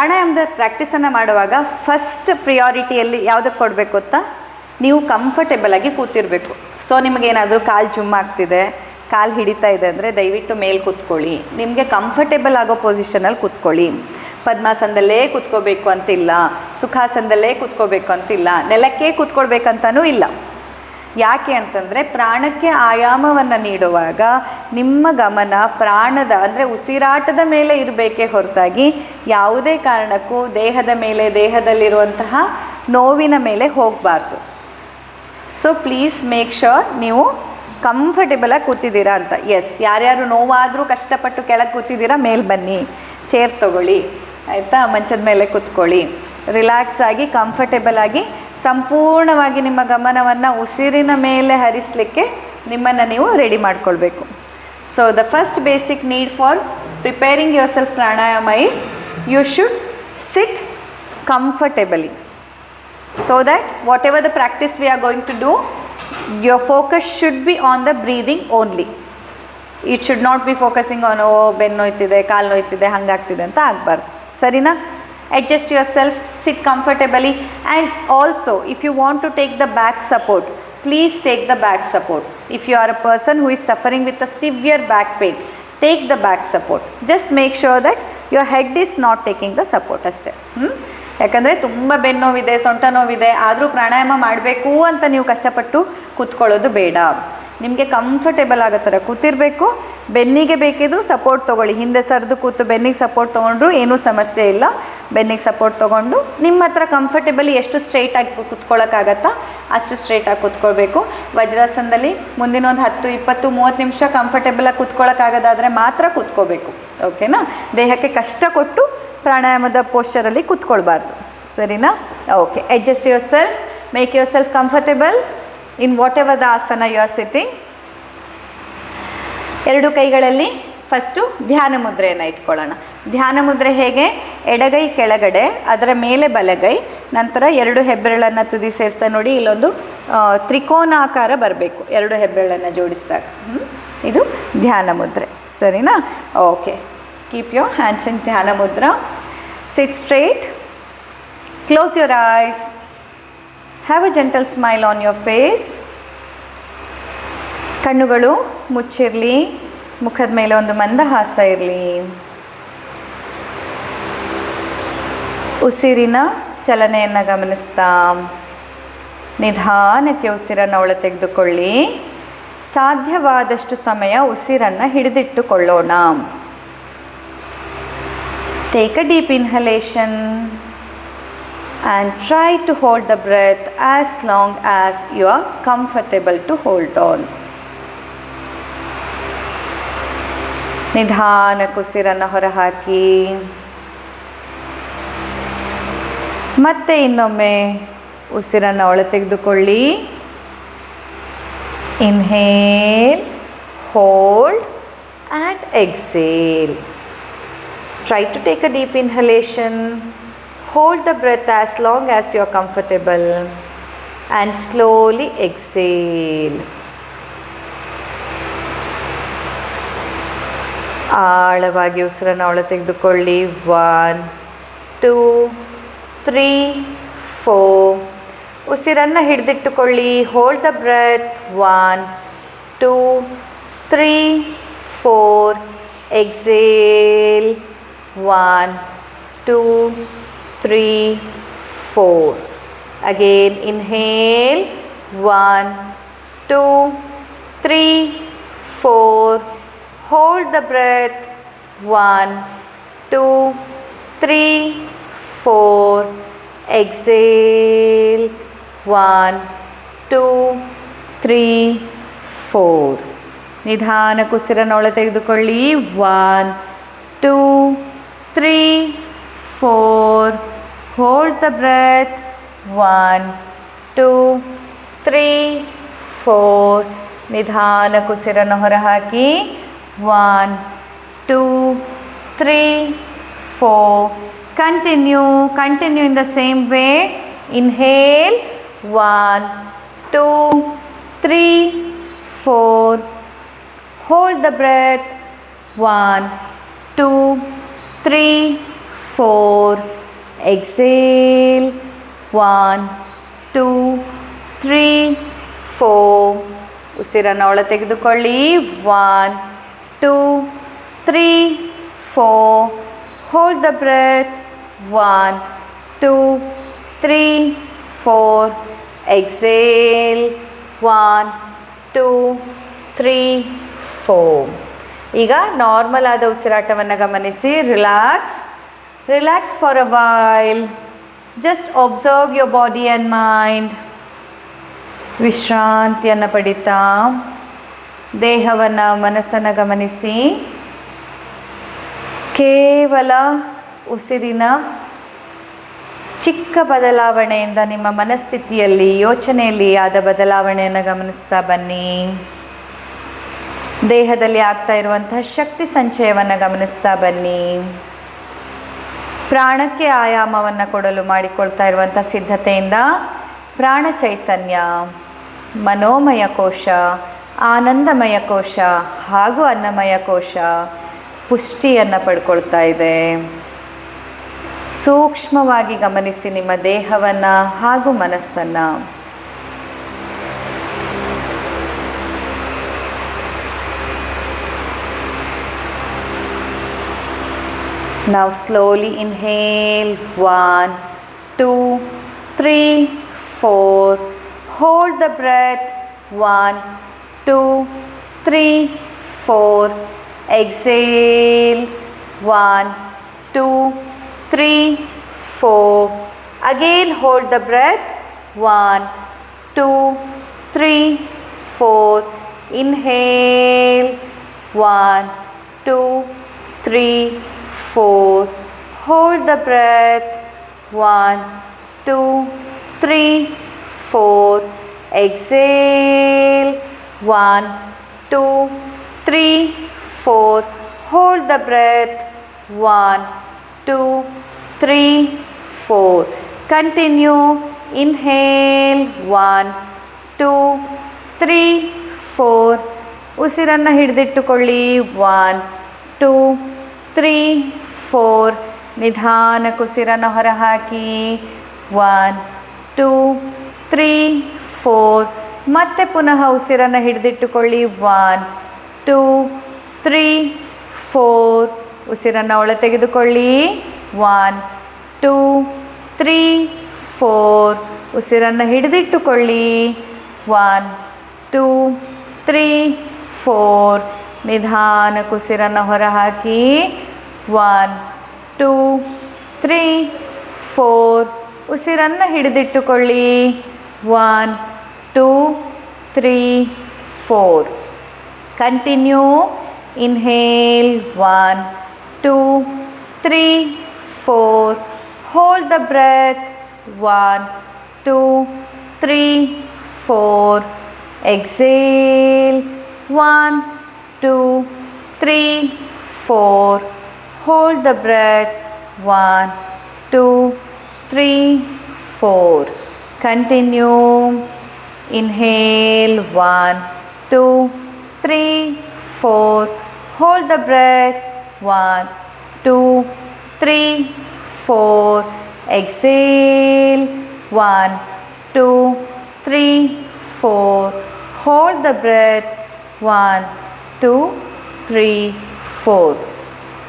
ಪ್ರಾಣಾಯಾಮದ ಪ್ರಾಕ್ಟೀಸನ್ನು ಮಾಡುವಾಗ ಫಸ್ಟ್ ಪ್ರಿಯಾರಿಟಿಯಲ್ಲಿ ಯಾವುದಕ್ಕೆ ಕೊಡಬೇಕು ಅಂತ? ನೀವು ಕಂಫರ್ಟೇಬಲ್ ಆಗಿ ಕೂತಿರಬೇಕು. ಸೊ ನಿಮಗೇನಾದರೂ ಕಾಲು ಜುಮ್ಮಾಗ್ತಿದೆ ಕಾಲು ಹಿಡಿತಾ ಇದೆ ಅಂದರೆ ದಯವಿಟ್ಟು ಮೇಲೆ ಕೂತ್ಕೊಳ್ಳಿ. ನಿಮಗೆ ಕಂಫರ್ಟೇಬಲ್ ಆಗೋ ಪೊಸಿಷನಲ್ಲಿ ಕೂತ್ಕೊಳ್ಳಿ. ಪದ್ಮಾಸನದಲ್ಲೇ ಕೂತ್ಕೋಬೇಕು ಅಂತಿಲ್ಲ, ಸುಖಾಸನದಲ್ಲೇ ಕೂತ್ಕೋಬೇಕು ಅಂತಿಲ್ಲ, ನೆಲಕ್ಕೆ ಕೂತ್ಕೊಳ್ಬೇಕಂತನೂ ಇಲ್ಲ. ಯಾಕೆ ಅಂತಂದರೆ ಪ್ರಾಣಕ್ಕೆ ಆಯಾಮವನ್ನು ನೀಡುವಾಗ ನಿಮ್ಮ ಗಮನ ಪ್ರಾಣದ ಅಂದರೆ ಉಸಿರಾಟದ ಮೇಲೆ ಇರಬೇಕೇ ಹೊರತಾಗಿ ಯಾವುದೇ ಕಾರಣಕ್ಕೂ ದೇಹದ ಮೇಲೆ, ದೇಹದಲ್ಲಿರುವಂತಹ ನೋವಿನ ಮೇಲೆ ಹೋಗಬಾರ್ದು. ಸೊ ಪ್ಲೀಸ್ ಮೇಕ್ ಶೋರ್ ನೀವು ಕಂಫರ್ಟೆಬಲಾಗಿ ಕೂತಿದ್ದೀರಾ ಅಂತ. ಎಸ್ ಯಾರ್ಯಾರು ನೋವಾದರೂ ಕಷ್ಟಪಟ್ಟು ಕೆಳಗೆ ಕೂತಿದ್ದೀರಾ, ಮೇಲೆ ಬನ್ನಿ. ಚೇರ್ ತಗೊಳ್ಳಿ. ಆಯಿತಾ? ಮಂಚದ ಮೇಲೆ ಕೂತ್ಕೊಳ್ಳಿ. ರಿಲ್ಯಾಕ್ಸ್ ಆಗಿ ಕಂಫರ್ಟೇಬಲ್ ಆಗಿ, ಸಂಪೂರ್ಣವಾಗಿ ನಿಮ್ಮ ಗಮನವನ್ನು ಉಸಿರಿನ ಮೇಲೆ ಹರಿಸಲಿಕ್ಕೆ ನಿಮ್ಮನ್ನು ನೀವು ರೆಡಿ ಮಾಡ್ಕೊಳ್ಬೇಕು. So the first basic need for preparing yourself pranayama is you should sit comfortably so that whatever the practice we are going to do your focus should be on the breathing only it should not be focusing on ಓ ಬೆನ್ನು ನೋಯ್ತಿದೆ, ಕಾಲು ನೋಯ್ತಿದೆ, ಹಂಗಾಗ್ತಿದೆ ಅಂತ ಆಗಬಾರ್ದು. ಸರಿನಾ? Adjust yourself, sit comfortably and also if you want to take the back support, please take the back support. If you are a person who is suffering with a severe back pain, take the back support. Just make sure that your head is not taking the support ಅಷ್ಟೇ ಹ್ಞೂ ಯಾಕಂದರೆ ತುಂಬ ಬೆನ್ನೋವಿದೆ ಸೊಂಟ ನೋವಿದೆ ಆದರೂ ಪ್ರಾಣಾಯಾಮ ಮಾಡಬೇಕು ಅಂತ ನೀವು ಕಷ್ಟಪಟ್ಟು ಕೂತ್ಕೊಳ್ಳೋದು ಬೇಡ ನಿಮಗೆ ಕಂಫರ್ಟೇಬಲ್ ಆಗೋ ಥರ ಕೂತಿರಬೇಕು. ಬೆನ್ನಿಗೆ ಬೇಕಿದ್ರೂ ಸಪೋರ್ಟ್ ತೊಗೊಳ್ಳಿ. ಹಿಂದೆ ಸರಿದು ಕೂತು ಬೆನ್ನಿಗೆ ಸಪೋರ್ಟ್ ತೊಗೊಂಡ್ರು ಏನೂ ಸಮಸ್ಯೆ ಇಲ್ಲ. ಬೆನ್ನಿಗೆ ಸಪೋರ್ಟ್ ತೊಗೊಂಡು ನಿಮ್ಮ ಹತ್ರ ಕಂಫರ್ಟೇಬಲಿ ಎಷ್ಟು ಸ್ಟ್ರೈಟಾಗಿ ಕೂತ್ಕೊಳ್ಳೋಕ್ಕಾಗತ್ತಾ ಅಷ್ಟು ಸ್ಟ್ರೈಟಾಗಿ ಕೂತ್ಕೊಳ್ಬೇಕು. ವಜ್ರಾಸನದಲ್ಲಿ ಮುಂದಿನ ಒಂದು ಹತ್ತು, ಇಪ್ಪತ್ತು, ಮೂವತ್ತು ನಿಮಿಷ ಕಂಫರ್ಟೇಬಲಾಗಿ ಕೂತ್ಕೊಳ್ಳೋಕ್ಕಾಗೋದಾದರೆ ಮಾತ್ರ ಕೂತ್ಕೋಬೇಕು. ಓಕೆನಾ ದೇಹಕ್ಕೆ ಕಷ್ಟ ಕೊಟ್ಟು ಪ್ರಾಣಾಯಾಮದ ಪೋಶ್ಚರಲ್ಲಿ ಕೂತ್ಕೊಳ್ಬಾರ್ದು. ಸರಿನಾ? Okay adjust yourself make yourself comfortable in whatever the asana you are sitting ಎರಡು ಕೈಗಳಲ್ಲಿ ಫಸ್ಟು ಧ್ಯಾನ ಮುದ್ರೆಯನ್ನು ಇಟ್ಕೊಳ್ಳೋಣ. ಧ್ಯಾನ ಮುದ್ರೆ ಹೇಗೆ? ಎಡಗೈ, ಕೆಳಗಡೆ, ಅದರ ಮೇಲೆ ಬಲಗೈ, ನಂತರ ಎರಡು ಹೆಬ್ಬೆರಳನ್ನು ತುದಿ ಸೇರಿಸ್ತಾ ನೋಡಿ, ಇಲ್ಲೊಂದು ತ್ರಿಕೋನಾಕಾರ ಬರಬೇಕು, ಎರಡು ಹೆಬ್ಬೆರಳನ್ನು ಜೋಡಿಸಿದಾಗ? ಇದು ಧ್ಯಾನ ಮುದ್ರೆ. ಸರಿನಾ? Okay. Keep your hands in dhyana mudra. Sit straight close your eyes have a gentle smile on your face ಕಣ್ಣುಗಳು ಮುಚ್ಚಿರಲಿ. ಮುಖದ ಮೇಲೆ ಒಂದು ಮಂದಹಾಸ ಇರಲಿ. ಉಸಿರಿನ ಚಲನೆಯನ್ನು ಗಮನಿಸ್ತಾ. ನಿಧಾನಕ್ಕೆ ಉಸಿರನ್ನು ಒಳ ತೆಗೆದುಕೊಳ್ಳಿ. ಸಾಧ್ಯವಾದಷ್ಟು ಸಮಯ ಉಸಿರನ್ನು ಹಿಡಿದಿಟ್ಟುಕೊಳ್ಳೋಣ. Take a deep inhalation and try to hold the breath as long as you are comfortable to hold on. ನಿಧಾನಕ್ಕೆ ಉಸಿರನ್ನು ಹೊರಹಾಕಿ ಮತ್ತೆ ಇನ್ನೊಮ್ಮೆ ಉಸಿರನ್ನು ಒಳ ತೆಗೆದುಕೊಳ್ಳಿ inhale hold and exhale Try to take a deep inhalation. Hold the breath as long as you are comfortable and slowly exhale. ಆಳವಾಗಿ ಉಸಿರನ್ನು ಒಳ ತೆಗೆದುಕೊಳ್ಳಿ ಒನ್ ಟೂ ತ್ರೀ ಫೋರ್ ಉಸಿರನ್ನು ಹಿಡಿದಿಟ್ಟುಕೊಳ್ಳಿ hold the breath one two three four exhale one two three four again inhale one two three four hold the breath one two three four exhale one two three four ನಿಧಾನಕ್ಕೆ ಉಸಿರನ್ನು ಒಳ ತೆಗೆದುಕೊಳ್ಳಿ one two three four hold the breath one two three four ನಿಧಾನಕ್ಕೆ ಉಸಿರನ್ನು ಹೊರಹಾಕಿ one two three four continue continue in the same way inhale one two three four hold the breath. One, two, three four exhale one two, three four ಉಸಿರನ್ನು ಒಳ ತೆಗೆದುಕೊಳ್ಳಿ. One two three four hold the breath one two three four exhale one two three four ಈಗ normal ಆದ ಉಸಿರಾಟವನ್ನು ಗಮನಿಸಿ. Relax relax for a while. Just observe your body and mind ವಿಶ್ರಾಂತಿಯನ್ನು ಪಡಿತಾ ದೇಹವನ್ನು ಮನಸ್ಸನ್ನು ಗಮನಿಸಿ ಕೇವಲ ಉಸಿರಿನ ಚಿಕ್ಕ ಬದಲಾವಣೆಯಿಂದ ನಿಮ್ಮ ಮನಸ್ಥಿತಿಯಲ್ಲಿ, ಯೋಚನೆಯಲ್ಲಿ ಆದ ಬದಲಾವಣೆಯನ್ನು ಗಮನಿಸ್ತಾ ಬನ್ನಿ. ದೇಹದಲ್ಲಿ ಆಗ್ತಾ ಇರುವಂತಹ ಶಕ್ತಿ ಸಂಚಯವನ್ನು ಗಮನಿಸ್ತಾ ಬನ್ನಿ. ಪ್ರಾಣಕ್ಕೆ ಆಯಾಮವನ್ನು ಕೊಡಲು ಮಾಡಿಕೊಳ್ತಾ ಇರುವಂಥ ಸಿದ್ಧತೆಯಿಂದ ಪ್ರಾಣ ಚೈತನ್ಯ ಮನೋಮಯ ಕೋಶ, ಆನಂದಮಯ ಕೋಶ ಹಾಗೂ ಅನ್ನಮಯ ಕೋಶ ಪುಷ್ಟಿಯನ್ನು ಪಡ್ಕೊಳ್ತಾ ಇದೆ. ಸೂಕ್ಷ್ಮವಾಗಿ ಗಮನಿಸಿ ನಿಮ್ಮ ದೇಹವನ್ನು ಹಾಗೂ ಮನಸ್ಸನ್ನು. Now slowly inhale one, two, three, four. Hold the breath one, two, three, four. Exhale one, two, three, four. Again hold the breath one, two, three, four. Inhale one, two, three, four. Hold the breath. One, two, three, four. Exhale. One, two, three, four. Hold the breath. One, two, three, four. Continue. Inhale. One, two, three, four. ಉಸಿರನ್ನು ಹಿಡಿದಿಟ್ಟುಕೊಳ್ಳಿ one two Three, four ನಿಧಾನಕ್ಕೆ ಉಸಿರನ್ನು ಹೊರಹಾಕಿ. One, two, three, four, ಮತ್ತೆ ಪುನಃ ಉಸಿರನ್ನು ಹಿಡಿದಿಟ್ಟುಕೊಳ್ಳಿ. One, two, three, four, ಉಸಿರನ್ನು ಒಳ ತೆಗೆದುಕೊಳ್ಳಿ. ಒನ್, ಟೂ, ತ್ರೀ, ಫೋರ್, ಉಸಿರನ್ನು ಹಿಡಿದಿಟ್ಟುಕೊಳ್ಳಿ. ಒನ್, ಟೂ, ತ್ರೀ, ಫೋರ್ ನಿಧಾನಕ್ಕೆ ಉಸಿರನ್ನು ಹೊರಹಾಕಿ. ಒನ್ ಟೂ ತ್ರೀ ಫೋರ್ ಉಸಿರನ್ನು ಹಿಡಿದಿಟ್ಟುಕೊಳ್ಳಿ one two three four continue inhale one two three four hold the breath one two three four exhale one two, three, four. Hold the breath. One, two, three, four. Continue. Inhale. One, two, three, four. Hold the breath. One, two, three, four. Exhale. One, two, three, four. Hold the breath. One, two, three, four.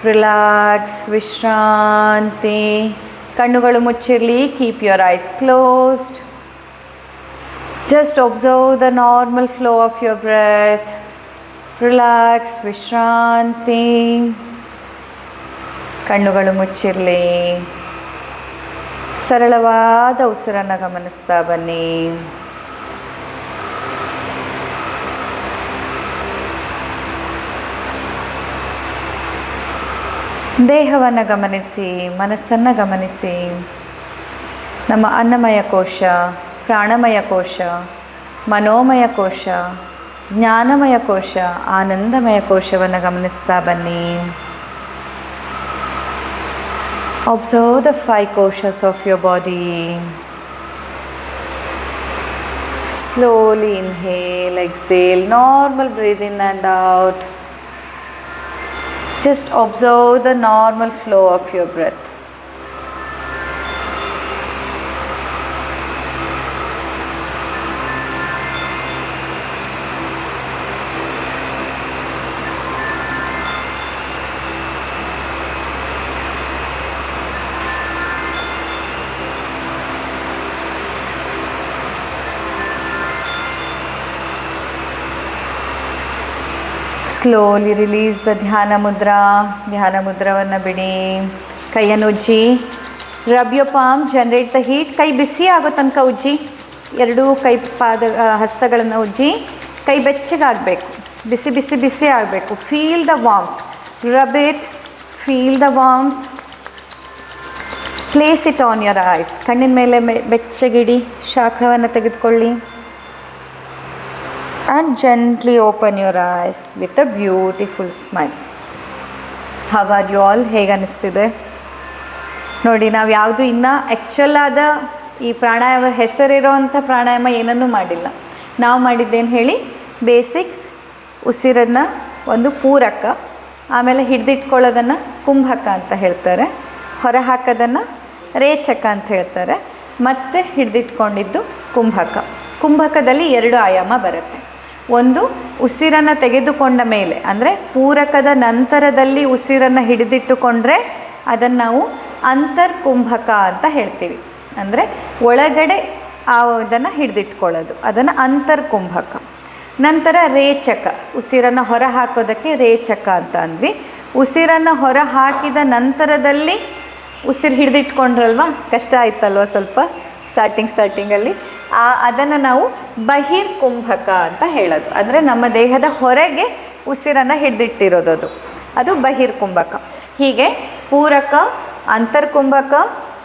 Relax ವಿಶ್ರಾಂತಿ ಕಣ್ಣುಗಳು ಮುಚ್ಚಿರಲಿ keep your eyes closed just observe the normal flow of your breath relax ವಿಶ್ರಾಂತಿ ಕಣ್ಣುಗಳು ಮುಚ್ಚಿರಲಿ ಸರಳವಾದ ಉಸಿರನ್ನು ಗಮನಿಸ್ತಾ ಬನ್ನಿ ದೇಹವನ್ನು ಗಮನಿಸಿ, ಮನಸ್ಸನ್ನು ಗಮನಿಸಿ. ನಮ್ಮ ಅನ್ನಮಯ ಕೋಶ, ಪ್ರಾಣಮಯ ಕೋಶ, ಮನೋಮಯ ಕೋಶ, ಜ್ಞಾನಮಯ ಕೋಶ, ಆನಂದಮಯ ಕೋಶವನ್ನು ಗಮನಿಸ್ತಾ ಬನ್ನಿ. Observe the five koshas of your body slowly inhale exhale normal breathe in and out Just observe the normal flow of your breath. Slowly release the dhyana mudra ಧ್ಯಾನ ಮುದ್ರವನ್ನು ಬಿಡಿ ಕೈಯನ್ನು ಉಜ್ಜಿ rub your palm generate the heat ಕೈ ಬಿಸಿ ಆಗೋ ತನಕ ಉಜ್ಜಿ. ಎರಡೂ ಕೈ ಪಾದ ಹಸ್ತಗಳನ್ನು ಉಜ್ಜಿ. ಕೈ ಬೆಚ್ಚಗಾಗಬೇಕು ಬಿಸಿ ಬಿಸಿ ಬಿಸಿ ಆಗಬೇಕು. Feel the warmth rub it feel the warmth place it on your eyes ಕಣ್ಣಿನ ಮೇಲೆ ಬೆಚ್ಚಗಿಡಿ, ಶಾಖವನ್ನು ತೆಗೆದುಕೊಳ್ಳಿ. And gently open your eyes with a beautiful smile how are you all ಹೇಗೆ ಅನ್ನಿಸ್ತಿದೆ ನೋಡಿ, ನಾವು ಯಾವುದು ಇನ್ನೂ ಆ್ಯಕ್ಚುಲ್ ಆದ ಈ ಪ್ರಾಣಾಯಾಮ, ಹೆಸರಿರೋವಂಥ ಪ್ರಾಣಾಯಾಮ ಏನನ್ನೂ ಮಾಡಿಲ್ಲ. ನಾವು ಮಾಡಿದ್ದೇನು ಹೇಳಿ ಬೇಸಿಕ್ ಉಸಿರನ್ನು ಒಂದು ಪೂರಕ, ಆಮೇಲೆ ಹಿಡಿದಿಟ್ಕೊಳ್ಳೋದನ್ನು ಕುಂಭಕ ಅಂತ ಹೇಳ್ತಾರೆ. ಹೊರ ಹಾಕೋದನ್ನು ರೇಚಕ ಅಂತ ಹೇಳ್ತಾರೆ. ಮತ್ತು ಹಿಡಿದಿಟ್ಕೊಂಡಿದ್ದು ಕುಂಭಕ. ಕುಂಭಕದಲ್ಲಿ ಎರಡು ಆಯಾಮ ಬರುತ್ತೆ. ಒಂದು ಉಸಿರನ್ನು ತೆಗೆದುಕೊಂಡ ಮೇಲೆ, ಅಂದರೆ ಪೂರಕದ ನಂತರದಲ್ಲಿ ಉಸಿರನ್ನು ಹಿಡಿದಿಟ್ಟುಕೊಂಡ್ರೆ ಅದನ್ನು ನಾವು ಅಂತರ್ಕುಂಭಕ ಅಂತ ಹೇಳ್ತೀವಿ. ಅಂದರೆ ಒಳಗಡೆ ಆ ಇದನ್ನು ಹಿಡಿದಿಟ್ಕೊಳ್ಳೋದು, ಅದನ್ನು ಅಂತರ್ಕುಂಭಕ. ನಂತರ ರೇಚಕ, ಉಸಿರನ್ನು ಹೊರ ಹಾಕೋದಕ್ಕೆ ರೇಚಕ ಅಂತ ಅಂದ್ವಿ. ಉಸಿರನ್ನು ಹೊರ ಹಾಕಿದ ನಂತರದಲ್ಲಿ ಉಸಿರು ಹಿಡಿದಿಟ್ಕೊಂಡ್ರಲ್ವ? ಕಷ್ಟ ಆಯ್ತಲ್ವ ಸ್ವಲ್ಪ ಸ್ಟಾರ್ಟಿಂಗ್ ಸ್ಟಾರ್ಟಿಂಗಲ್ಲಿ ಆ, ಅದನ್ನು ನಾವು ಬಹಿರ್ಕುಂಭಕ ಅಂತ ಹೇಳೋದು. ಅಂದರೆ ನಮ್ಮ ದೇಹದ ಹೊರಗೆ ಉಸಿರನ್ನು ಹಿಡಿದಿಟ್ಟಿರೋದು ಅದು. ಅದು ಬಹಿರ್ಕುಂಭಕ. ಹೀಗೆ ಪೂರಕ, ಅಂತರ್ಕುಂಭಕ,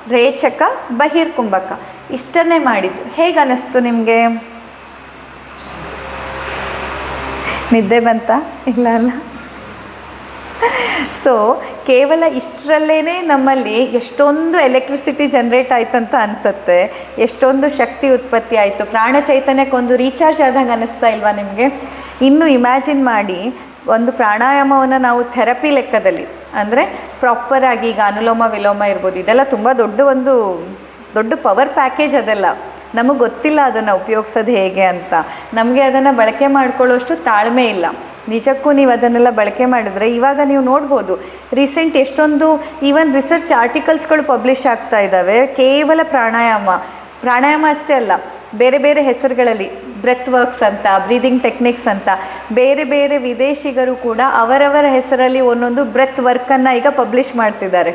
ರೇಚಕ, ಬಹಿರ್ಕುಂಭಕ. ಇಷ್ಟನ್ನೇ ಮಾಡಿದ್ದು. ಹೇಗೆ ಅನ್ನಿಸ್ತು ನಿಮಗೆ? ನಿದ್ದೆ ಬಂತ? ಇಲ್ಲ ಅಲ್ಲ? ಸೊ ಕೇವಲ ಇಷ್ಟರಲ್ಲೇ ನಮ್ಮಲ್ಲಿ ಎಷ್ಟೊಂದು ಎಲೆಕ್ಟ್ರಿಸಿಟಿ ಜನ್ರೇಟ್ ಅಂತ ಅನಿಸುತ್ತೆ. ಎಷ್ಟೊಂದು ಶಕ್ತಿ ಉತ್ಪತ್ತಿ ಆಯಿತು. ಪ್ರಾಣ ಚೈತನ್ಯಕ್ಕೊಂದು ರೀಚಾರ್ಜ್ ಆದಂಗೆ ಅನ್ನಿಸ್ತಾ ಇಲ್ವಾ ನಿಮಗೆ? ಇನ್ನು ಇಮ್ಯಾಜಿನ್ ಮಾಡಿ ಒಂದು ಪ್ರಾಣಾಯಾಮವನ್ನು ನಾವು ಥೆರಪಿ ಲೆಕ್ಕದಲ್ಲಿ, ಅಂದರೆ ಪ್ರಾಪರಾಗಿ ಈಗ ಅನುಲೋಮ ವಿಲೋಮ ಇರ್ಬೋದು, ಇದೆಲ್ಲ ತುಂಬ ದೊಡ್ಡ ಒಂದು ದೊಡ್ಡ ಪವರ್ ಪ್ಯಾಕೇಜ್ ಅದೆಲ್ಲ. ನಮಗೆ ಗೊತ್ತಿಲ್ಲ ಅದನ್ನು ಉಪಯೋಗಿಸೋದು ಹೇಗೆ ಅಂತ. ನಮಗೆ ಅದನ್ನು ಬಳಕೆ ಮಾಡ್ಕೊಳ್ಳೋಷ್ಟು ತಾಳ್ಮೆ ಇಲ್ಲ. ನಿಜಕ್ಕೂ ನೀವು ಅದನ್ನೆಲ್ಲ ಬಳಕೆ ಮಾಡಿದ್ರೆ ಇವಾಗ ನೀವು ನೋಡ್ಬೋದು, ರೀಸೆಂಟ್ ಎಷ್ಟೊಂದು ಈವನ್ ರಿಸರ್ಚ್ ಆರ್ಟಿಕಲ್ಸ್ಗಳು ಪಬ್ಲಿಷ್ ಆಗ್ತಾ ಇದ್ದಾವೆ. ಕೇವಲ ಪ್ರಾಣಾಯಾಮ ಪ್ರಾಣಾಯಾಮ ಅಷ್ಟೇ ಅಲ್ಲ, ಬೇರೆ ಬೇರೆ ಹೆಸರುಗಳಲ್ಲಿ ಬ್ರೆತ್ ವರ್ಕ್ಸ್ ಅಂತ ಬ್ರೀದಿಂಗ್ ಟೆಕ್ನಿಕ್ಸ್ ಅಂತ, ಬೇರೆ ಬೇರೆ ವಿದೇಶಿಗರು ಕೂಡ ಅವರವರ ಹೆಸರಲ್ಲಿ ಒಂದೊಂದು ಬ್ರೆತ್ ವರ್ಕನ್ನು ಈಗ ಪಬ್ಲಿಷ್ ಮಾಡ್ತಿದ್ದಾರೆ.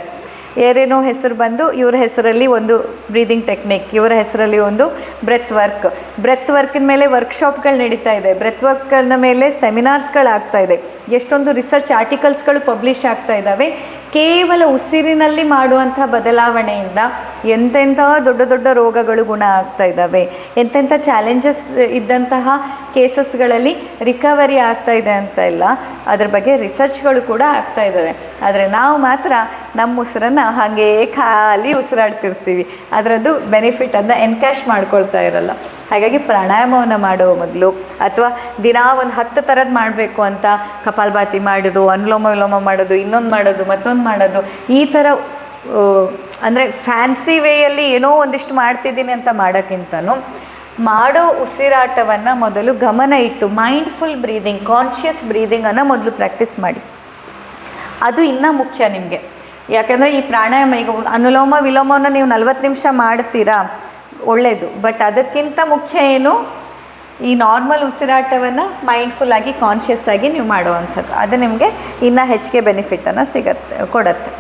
ಏನೇನೋ ಹೆಸರು ಬಂದು ಇವ್ರ ಹೆಸರಲ್ಲಿ ಒಂದು ಬ್ರೀದಿಂಗ್ ಟೆಕ್ನಿಕ್ ಇವರ ಹೆಸರಲ್ಲಿ ಒಂದು ಬ್ರೆತ್ ವರ್ಕ್ ಬ್ರೆತ್ ವರ್ಕಿನ ಮೇಲೆ ವರ್ಕ್ಶಾಪ್ಗಳು ನಡೀತಾ ಇದೆ. ಬ್ರೆತ್ ವರ್ಕ್ನ ಮೇಲೆ ಸೆಮಿನಾರ್ಸ್ಗಳು ಆಗ್ತಾ ಇದೆ. ಎಷ್ಟೊಂದು ರಿಸರ್ಚ್ ಆರ್ಟಿಕಲ್ಸ್ಗಳು ಪಬ್ಲಿಷ್ ಆಗ್ತಾ ಇದ್ದಾವೆ ಕೇವಲ ಉಸಿರಿನಲ್ಲಿ ಮಾಡುವಂಥ ಬದಲಾವಣೆಯಿಂದ ಎಂತೆಂಥ ದೊಡ್ಡ ದೊಡ್ಡ ರೋಗಗಳು ಗುಣ ಆಗ್ತಾ ಇದ್ದಾವೆ ಎಂತೆಂಥ ಚಾಲೆಂಜಸ್ ಇದ್ದಂತಹ ಕೇಸಸ್ಗಳಲ್ಲಿ ರಿಕವರಿ ಆಗ್ತಾ ಇದೆ ಅಂತ ಇಲ್ಲ. ಅದ್ರ ಬಗ್ಗೆ ರಿಸರ್ಚ್ಗಳು ಕೂಡ ಆಗ್ತಾ ಇದ್ದಾವೆ. ಆದರೆ ನಾವು ಮಾತ್ರ ನಮ್ಮ ಉಸಿರನ್ನು ಹಾಗೇ ಖಾಲಿ ಉಸಿರಾಡ್ತಿರ್ತೀವಿ. ಅದರದ್ದು ಬೆನಿಫಿಟ್ ಅಂತ ಎನ್ಕ್ಯಾಶ್ ಮಾಡ್ಕೊಳ್ತಾ ಇರಲ್ಲ. ಹಾಗಾಗಿ ಪ್ರಾಣಾಯಾಮವನ್ನು ಮಾಡುವ ಮೊದಲು ಅಥವಾ ದಿನ ಒಂದು ಹತ್ತು ಥರದ್ದು ಮಾಡಬೇಕು ಅಂತ ಕಪಾಲಭಾತಿ ಮಾಡೋದು, ಅನುಲೋಮ ವಿಲೋಮ ಮಾಡೋದು, ಇನ್ನೊಂದು ಮಾಡೋದು, ಮತ್ತೊಂದು ಮಾಡೋದು, ಈ ಥರ ಅಂದರೆ ಫ್ಯಾನ್ಸಿ ವೇಯಲ್ಲಿ ಏನೋ ಒಂದಿಷ್ಟು ಮಾಡ್ತಿದ್ದೀನಿ ಅಂತ ಮಾಡೋಕ್ಕಿಂತನೂ ಮಾಡೋ ಉಸಿರಾಟವನ್ನು ಮೊದಲು ಗಮನ ಇಟ್ಟು ಮೈಂಡ್ಫುಲ್ ಬ್ರೀದಿಂಗ್ ಕಾನ್ಷಿಯಸ್ ಬ್ರೀದಿಂಗನ್ನು ಮೊದಲು ಪ್ರಾಕ್ಟೀಸ್ ಮಾಡಿ. ಅದು ಇನ್ನೂ ಮುಖ್ಯ ನಿಮಗೆ. ಯಾಕಂದರೆ ಈ ಪ್ರಾಣಾಯಾಮ ಈಗ ಅನುಲೋಮ ವಿಲೋಮವನ್ನು ನೀವು ನಲ್ವತ್ತು ನಿಮಿಷ ಮಾಡ್ತೀರಾ ಒಳ್ಳೆಯದು ಬಟ್ ಅದಕ್ಕಿಂತ ಮುಖ್ಯ ಏನು? ಈ ನಾರ್ಮಲ್ ಉಸಿರಾಟವನ್ನು ಮೈಂಡ್ಫುಲ್ ಆಗಿ ಕಾನ್ಷಿಯಸ್ ಆಗಿ ನೀವು ಮಾಡುವಂಥದ್ದು. ಅದು ನಿಮಗೆ ಇನ್ನೂ ಹೆಚ್ಚಿಗೆ ಬೆನಿಫಿಟನ್ನು ಸಿಗತ್ತೆ, ಕೊಡತ್ತೆ.